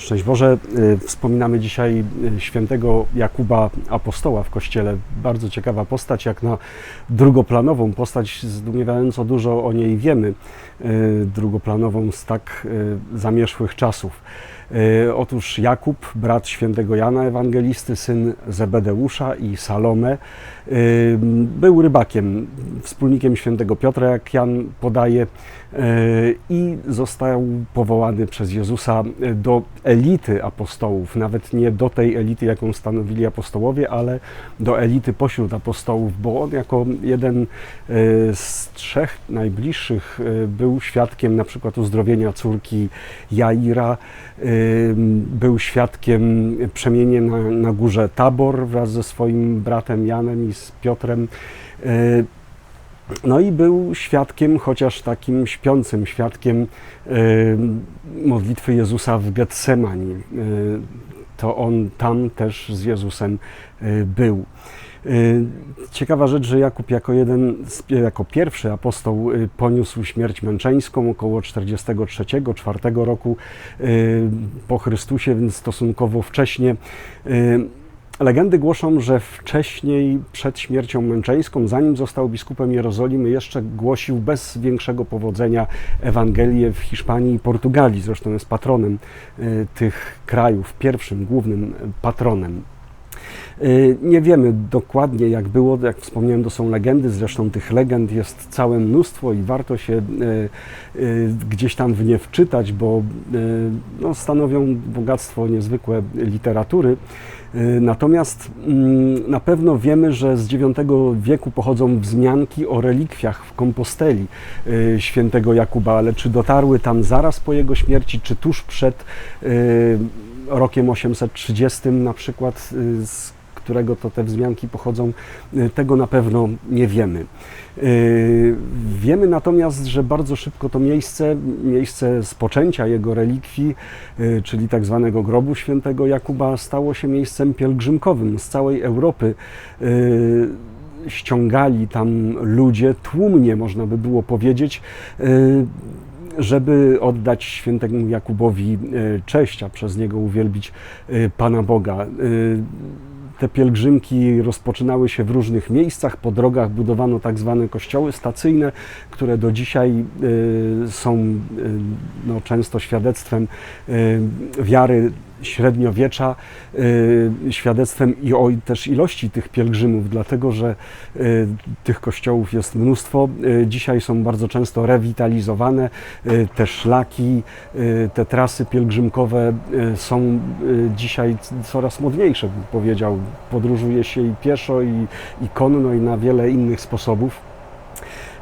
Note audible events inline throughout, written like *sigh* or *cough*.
Szczęść Boże, y, wspominamy dzisiaj y, świętego Jakuba Apostoła w Kościele. Bardzo ciekawa postać, jak na drugoplanową postać, zdumiewająco dużo o niej wiemy, y, drugoplanową z tak zamierzchłych czasów. Otóż Jakub, brat świętego Jana Ewangelisty, syn Zebedeusza i Salome, był rybakiem, wspólnikiem świętego Piotra, jak Jan podaje, i został powołany przez Jezusa do elity apostołów, nawet nie do tej elity, jaką stanowili apostołowie, ale do elity pośród apostołów, bo on jako jeden e, z trzech najbliższych e, był świadkiem na przykład uzdrowienia córki Jaira, e, był świadkiem przemienienia na, na górze Tabor wraz ze swoim bratem Janem i z Piotrem. No i był świadkiem, chociaż takim śpiącym świadkiem modlitwy Jezusa w Getsemani. To on tam też z Jezusem był. Ciekawa rzecz, że Jakub jako jeden, jako pierwszy apostoł poniósł śmierć męczeńską około 43-4 roku po Chrystusie, więc stosunkowo wcześnie. Legendy głoszą, że wcześniej, przed śmiercią męczeńską, zanim został biskupem Jerozolimy, jeszcze głosił bez większego powodzenia Ewangelię w Hiszpanii i Portugalii. Zresztą jest patronem y, tych krajów, pierwszym, głównym patronem. Y, nie wiemy dokładnie jak było, jak wspomniałem, to są legendy, zresztą tych legend jest całe mnóstwo i warto się y, gdzieś tam w nie wczytać, bo no, stanowią bogactwo niezwykłe literatury. Y, natomiast mm, na pewno wiemy, że z IX wieku pochodzą wzmianki o relikwiach w komposteli y, świętego Jakuba, ale czy dotarły tam zaraz po jego śmierci, czy tuż przed y, rokiem 830 na przykład, którego to te wzmianki pochodzą, tego na pewno nie wiemy. Yy, wiemy natomiast, że bardzo szybko to miejsce, miejsce spoczęcia jego relikwii, yy, czyli tak zwanego grobu świętego Jakuba, stało się miejscem pielgrzymkowym z całej Europy ściągali tam ludzie, tłumnie można by było powiedzieć, żeby oddać świętemu Jakubowi cześć, a przez niego uwielbić Pana Boga. Te pielgrzymki rozpoczynały się w różnych miejscach. Po drogach budowano tak zwane kościoły stacyjne, które do dzisiaj y, są y, no, często świadectwem y, wiary średniowiecza y, świadectwem i o też ilości tych pielgrzymów, dlatego że y, tych kościołów jest mnóstwo. Y, dzisiaj są bardzo często rewitalizowane. Te szlaki, te trasy pielgrzymkowe są dzisiaj coraz modniejsze, powiedział. Podróżuje się i pieszo, i, i konno, i na wiele innych sposobów.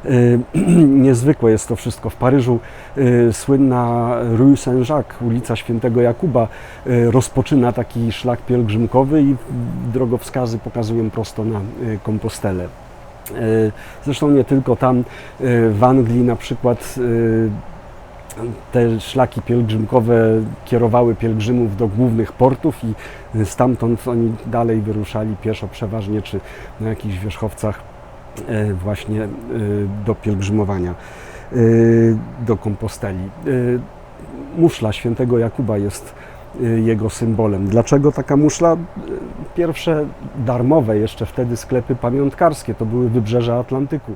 Y, *clears throat* niezwykłe jest to wszystko. W Paryżu y, słynna Rue Saint-Jacques, ulica Świętego Jakuba, y, rozpoczyna taki szlak pielgrzymkowy i drogowskazy pokazują prosto na Kompostelę. Zresztą nie tylko tam, w Anglii na przykład te szlaki pielgrzymkowe kierowały pielgrzymów do głównych portów i stamtąd oni dalej wyruszali pieszo przeważnie czy na jakichś wierzchowcach właśnie e, do pielgrzymowania e, do Komposteli. Muszla świętego Jakuba jest jego symbolem. Dlaczego taka muszla? Pierwsze darmowe jeszcze wtedy sklepy pamiątkarskie to były wybrzeża Atlantyku.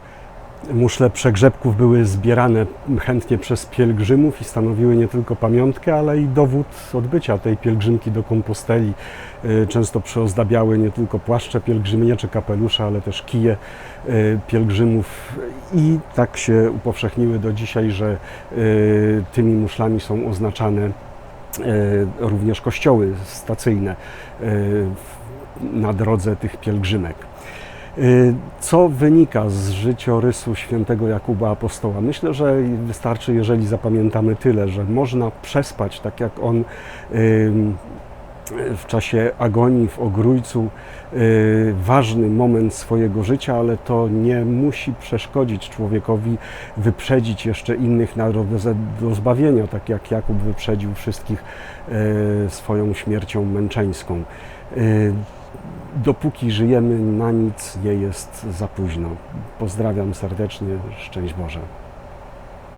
Muszle przegrzebków były zbierane chętnie przez pielgrzymów i stanowiły nie tylko pamiątkę, ale i dowód odbycia tej pielgrzymki do Komposteli. Y, często przyozdabiały nie tylko płaszcze pielgrzymienia czy kapelusze, ale też kije y, pielgrzymów i tak się upowszechniły do dzisiaj, że y, tymi muszlami są oznaczane również kościoły stacyjne na drodze tych pielgrzymek. Y, co wynika z życiorysu świętego Jakuba Apostoła? Myślę, że wystarczy, jeżeli zapamiętamy tyle, że można przespać, tak jak on w czasie agonii w Ogrójcu, y, ważny moment swojego życia, ale to nie musi przeszkodzić człowiekowi wyprzedzić jeszcze innych narodów do zbawienia, tak jak Jakub wyprzedził wszystkich y, swoją śmiercią męczeńską dopóki żyjemy, na nic nie jest za późno. Pozdrawiam serdecznie, szczęść Boże.